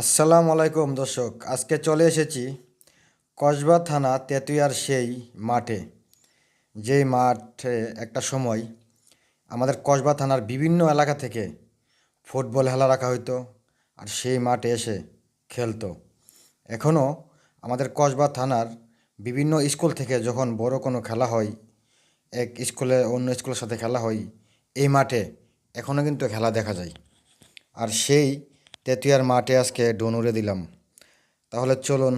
আসসালামু আলাইকুম দর্শক, আজকে চলে এসেছি কসবা থানা তেতুয়ার সেই মাঠে। যেই মাঠে একটা সময় আমাদের কসবা থানার বিভিন্ন এলাকা থেকে ফুটবল খেলা রাখা হইতো আর সেই মাঠে এসে খেলতো। এখনও আমাদের কসবা থানার বিভিন্ন স্কুল থেকে যখন বড় কোনো খেলা হয়, এক স্কুলে অন্য স্কুলের সাথে খেলা হয়, এই মাঠে এখনও কিন্তু খেলা দেখা যায়। আর সেই তেতুয়ার মাঠে আজকে ডনুরে দিলাম। তাহলে চলুন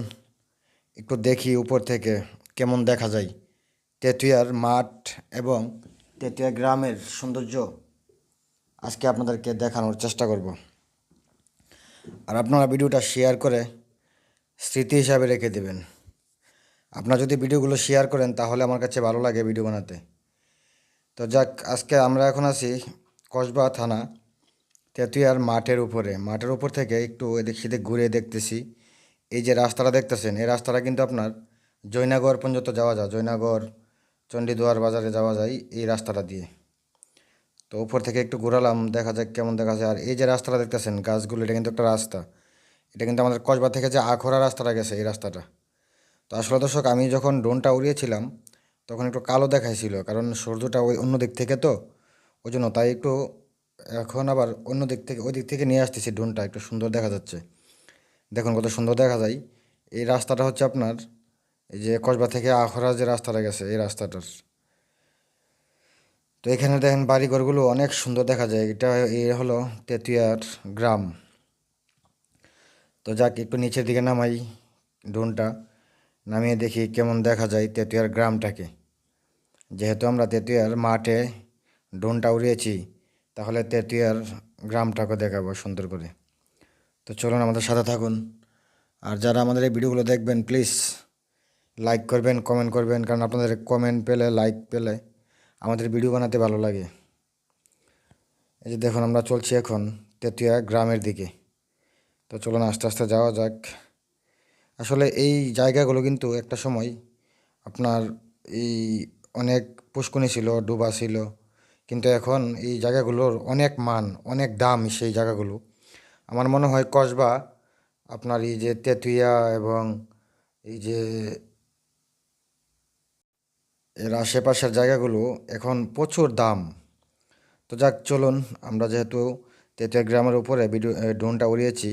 একটু দেখি উপর থেকে কেমন দেখা যায়। তেতুয়ার মাঠ এবং তেতুয়া গ্রামের সৌন্দর্য আজকে আপনাদেরকে দেখানোর চেষ্টা করব। আর আপনারা ভিডিওটা শেয়ার করে স্মৃতি হিসাবে রেখে দেবেন। আপনারা যদি ভিডিওগুলো শেয়ার করেন তাহলে আমার কাছে ভালো লাগে ভিডিও বানাতে। তো যাক, আজকে আমরা এখন আছি কসবা থানা। তেতুয়ার মাঠের উপরে, মাঠের উপর থেকে একটু এদিক সেদিক ঘুরে দেখতেছি। এই যে রাস্তাটা দেখতেছেন, এই রাস্তাটা কিন্তু আপনার জয়নাগর পর্যন্ত যাওয়া যায়, জয়নাগর, চণ্ডীদুয়ার বাজারে যাওয়া যায় এই রাস্তাটা দিয়ে। তো উপর থেকে একটু ঘোরালাম, দেখা যাক কেমন দেখা যায়। আর এই যে রাস্তাটা দেখতেছেন, গাছগুলো, এটা কিন্তু একটা রাস্তা। এটা কিন্তু আমাদের কসবা থেকে যে আখড়া রাস্তাটা গেছে, এই রাস্তাটা। তো আসলে দর্শক, আমি যখন ড্রোনটা উড়িয়েছিলাম, তখন একটু কালো দেখাইছিল, কারণ সূর্যটা ওই অন্য দিক থেকে তো, ওই জন্য তাই একটু এখন আবার অন্য দিক থেকে, ওই দিক থেকে নিয়ে আসতেছি ড্রোনটা, একটু সুন্দর দেখা যাচ্ছে। দেখুন কত সুন্দর দেখা যায়। এই রাস্তাটা হচ্ছে আপনার, এই যে কসবা থেকে আখড়া যে রাস্তাটা গেছে, এই রাস্তাটার। তো এখানে দেখেন বাড়িঘরগুলো অনেক সুন্দর দেখা যায়। এটা এই হলো তেতুয়ার গ্রাম। তো যাক, একটু নিচের দিকে নামাই ড্রোনটা। নামিয়ে দেখি কেমন দেখা যায় তেতুয়ার গ্রামটাকে। যেহেতু আমরা তেতুয়ার মাঠে ড্রোনটা উড়িয়েছি তাহলে তেতুয়ার গ্রামটাকে দেখাবো, সুন্দর করে। তো চলুন আমাদের সাথে থাকুন। আর যারা আমাদের এই ভিডিওগুলো দেখবেন প্লিজ লাইক করবেন কমেন্ট করবেন, কারণ আপনাদের কমেন্ট পেলে লাইক পেলে আমাদের ভিডিও বানাতে ভালো লাগে। এই যে দেখুন, আমরা চলছি এখন তেতুয়া গ্রামের দিকে। তো চলুন আস্তে আস্তে যাওয়া যাক। আসলে এই জায়গাগুলো কিন্তু একটা সময় আপনার এই অনেক পুষ্কনি ছিল, ডুবা ছিল কিন্তু এখন এই জায়গাগুলোর অনেক মান, অনেক দাম সেই জায়গাগুলো। আমার মনে হয় কসবা, আপনার এই যে তেতুইয়া এবং এই যে এর আশেপাশের জায়গাগুলো এখন প্রচুর দাম। তো যাক, চলুন, আমরা যেহেতু তেতুয়া গ্রামের উপরে ভিডিও ড্রোনটা উড়িয়েছি,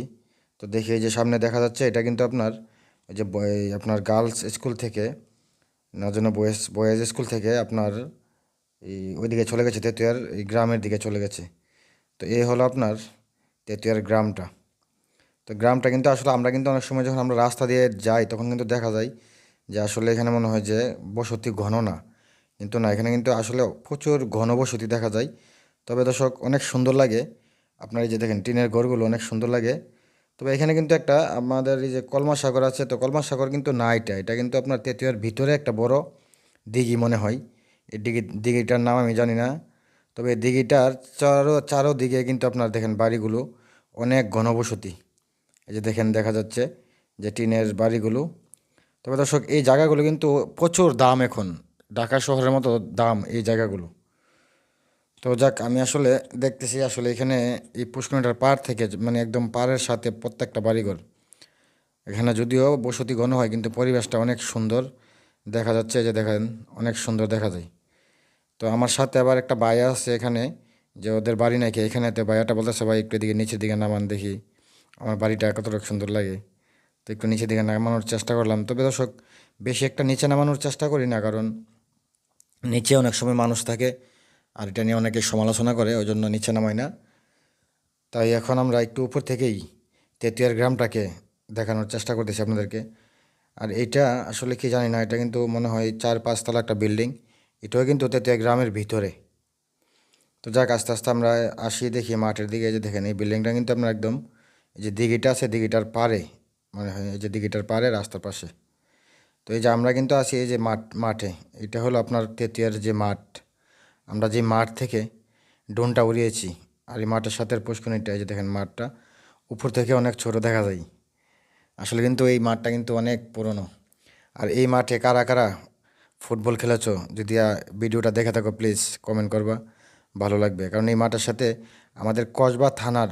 তো দেখি এই যে সামনে দেখা যাচ্ছে, এটা কিন্তু আপনার এই যে আপনার গার্লস স্কুল থেকে, না যেন বয়েজ বয়েজ স্কুল থেকে আপনার এই ওইদিকে চলে গেছে তেতুয়ার এই গ্রামের দিকে চলে গেছে। তো এই হলো আপনার তেতুয়ার গ্রামটা। তো গ্রামটা কিন্তু আসলে আমরা কিন্তু অনেক সময় যখন আমরা রাস্তা দিয়ে যাই, তখন কিন্তু দেখা যায় যে আসলে এখানে মনে হয় যে বসতি ঘন না। কিন্তু না, এখানে কিন্তু আসলে প্রচুর ঘন বসতি দেখা যায়। তবে দর্শক, অনেক সুন্দর লাগে। আপনার এই যে দেখেন, টিনের ঘরগুলো অনেক সুন্দর লাগে। তবে এখানে কিন্তু একটা আমাদের এই যে কলমা সাগর আছে, তো কলমা সাগর কিন্তু না এটা। এটা কিন্তু আপনার তেতুয়ার ভিতরে একটা বড় দিঘি মনে হয়। এই দিঘি দিঘিটার নাম আমি জানি না। তবে দিঘিটার চারো, চারোদিকে কিন্তু আপনার দেখেন বাড়িগুলো অনেক ঘনবসতি। এই যে দেখেন দেখা যাচ্ছে যে টিনের বাড়িগুলো। তবে দর্শক, এই জায়গাগুলো কিন্তু প্রচুর দাম এখন। ঢাকা শহরের মতো দাম এই জায়গাগুলো। তো যাক, আমি আসলে দেখতেছি আসলে এখানে এই পুষ্করিটার পাড় থেকে মানে একদম পাড়ের সাথে প্রত্যেকটা বাড়িঘর। এখানে যদিও বসতি ঘন হয়, কিন্তু পরিবেশটা অনেক সুন্দর। দেখা যাচ্ছে যে দেখেন, অনেক সুন্দর দেখা যায়। তো আমার সাথে আবার একটা বায়া আছে এখানে, যে ওদের বাড়ি নাকি এখানেতে বায়াটা বলতেছে, ভাই, একটু দিকে নিচের দিকে নামান দেখি, আমার বাড়িটা কতটা সুন্দর লাগে। তো একটু নিচের দিকে নামানোর চেষ্টা করলাম। তবে দর্শক, বেশি একটা নিচে নামানোর চেষ্টা করি না, কারণ নিচে অনেক সময় মানুষ থাকে, আর এটা নিয়ে অনেকে সমালোচনা করে ওই জন্য নিচে নামাই না। তাই এখন আমরা একটু উপর থেকেই তেতুয়ার গ্রামটাকে দেখানোর চেষ্টা করতেছি আপনাদেরকে। আর এইটা আসলে কি জানি না, এটা কিন্তু মনে হয় চার পাঁচতলা একটা বিল্ডিং। এটাও কিন্তু তেতুয়া গ্রামের ভিতরে। তো যাক, আস্তে আস্তে আমরা আসি দেখি মাঠের দিকে যে দেখেন, এই বিল্ডিংটা কিন্তু আপনার একদম এই যে দিঘিটা আছে, দিঘিটার পারে মনে হয়, এই যে দিঘিটার পারে রাস্তার পাশে। তো এই যে আমরা কিন্তু আছি এই যে মাঠ, মাঠে, এটা হলো আপনার তেতুয়ার যে মাঠ। আমরা যে মাঠ থেকে ডোনটা উড়িয়েছি, আর এই মাঠের সাথে পুষ্করিণীটা, এই যে দেখেন মাঠটা, উপর থেকে অনেক ছোট দেখা যায়। আসলে কিন্তু এই মাঠটা কিন্তু অনেক পুরনো। আর এই মাঠে কারা কারা ফুটবল খেলেছো? যদি ভিডিওটা দেখে থাকো প্লিজ কমেন্ট করবা। ভালো লাগবে। কারণ এই মাঠের সাথে আমাদের কসবা থানার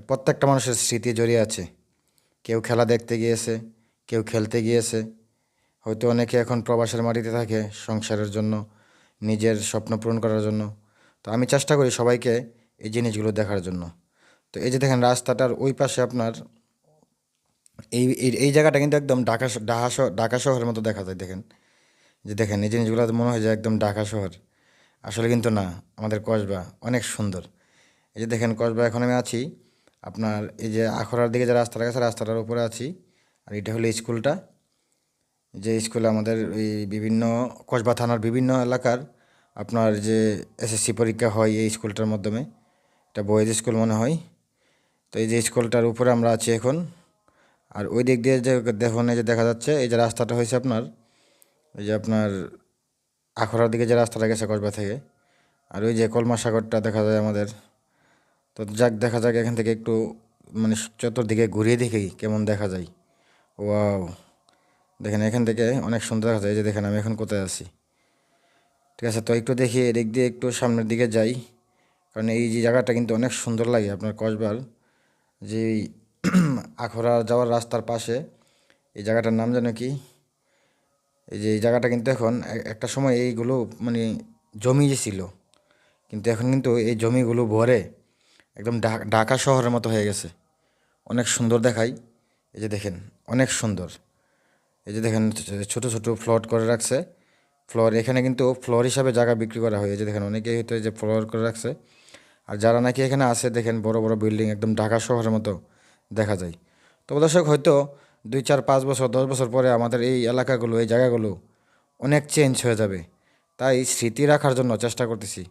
প্রত্যেকটা মানুষের স্মৃতি জড়িয়ে আছে। কেউ খেলা দেখতে গিয়েছে, কেউ খেলতে গিয়েছে। হয়তো অনেকে এখন প্রবাসের মাটিতে থাকে সংসারের জন্য, নিজের স্বপ্ন পূরণ করার জন্য। তো আমি চেষ্টা করি সবাইকে এই জিনিসগুলো দেখার জন্য। তো এই যে দেখেন, রাস্তাটার ওই পাশে আপনার এই, এই- জায়গাটা কিন্তু একদম ঢাকা ঢাকা শহরের মতো দেখা যায়, দেখেন। যে দেখেন, এই জিনিসগুলো মনে হয় যে একদম ঢাকা শহর। আসলে কিন্তু না, আমাদের কসবা অনেক সুন্দর। এই যে দেখেন, কসবা এখন আমি আছি। আপনার এই যে আখড়ার দিকে যে রাস্তাটা গেছে, রাস্তাটার উপরে আছি। আর এটা হলো স্কুলটা। যে স্কুলে আমাদের এই বিভিন্ন কসবা থানার বিভিন্ন এলাকার আপনার যে এসএসসি পরীক্ষা হয় এই স্কুলটার মাধ্যমে। এটা বয়েজ স্কুল মনে হয়। তো এই যে স্কুলটার উপরে আমরা আছি এখন। আর ওই দিক দিয়ে যে দেখুন, এই যে দেখা যাচ্ছে, এই যে রাস্তাটা হয়েছে আপনার এই যে আপনার আখড়ার দিকে যে রাস্তাটা গেছে কসবা থেকে, আর ওই যে কলমা সাগরটা দেখা যায় আমাদের। তো যাক, দেখা যাক এখান থেকে একটু মানে চতুর্দিকে ঘুরিয়ে দেখি কেমন দেখা যায়। ওয়াও, দেখেন এখান থেকে অনেক সুন্দর দেখা যায়। এই যে দেখেন আমি এখন কোথায় আছি। ঠিক আছে, তো একটু দেখি এদিক দিয়ে একটু সামনের দিকে যাই। কারণ এই যে জায়গাটা কিন্তু অনেক সুন্দর লাগে আপনার কসবার। যে আখড়া যাওয়ার রাস্তার পাশে, এই জায়গাটার নাম যেন কি? এই যে এই জায়গাটা কিন্তু এখন একটা সময় এইগুলো মানে জমি যে ছিল, কিন্তু এখন কিন্তু এই জমিগুলো ভরে একদম ঢাকা শহরের মতো হয়ে গেছে। অনেক সুন্দর দেখায় এই যে দেখেন, অনেক সুন্দর। এই যে দেখেন, ছোট ছোট ফ্লট করে রাখছে। ফ্লোর এখানে কিন্তু ফ্লোর হিসাবে জায়গা বিক্রি করা হয়। এই যে দেখেন, অনেকেই হয়তো যে ফ্লোর করে রাখছে। আর যারা নাকি এখানে আছে, দেখেন বড় বড় বিল্ডিং একদম ঢাকা শহরের মতো দেখা যায়। তো দর্শক, হয়তো দুই চার পাঁচ বছর, দশ বছর পরে আমাদের এই এলাকাগুলো, এই জায়গাগুলো অনেক চেঞ্জ হয়ে যাবে। তাই স্মৃতি রাখার জন্য চেষ্টা করতেছি।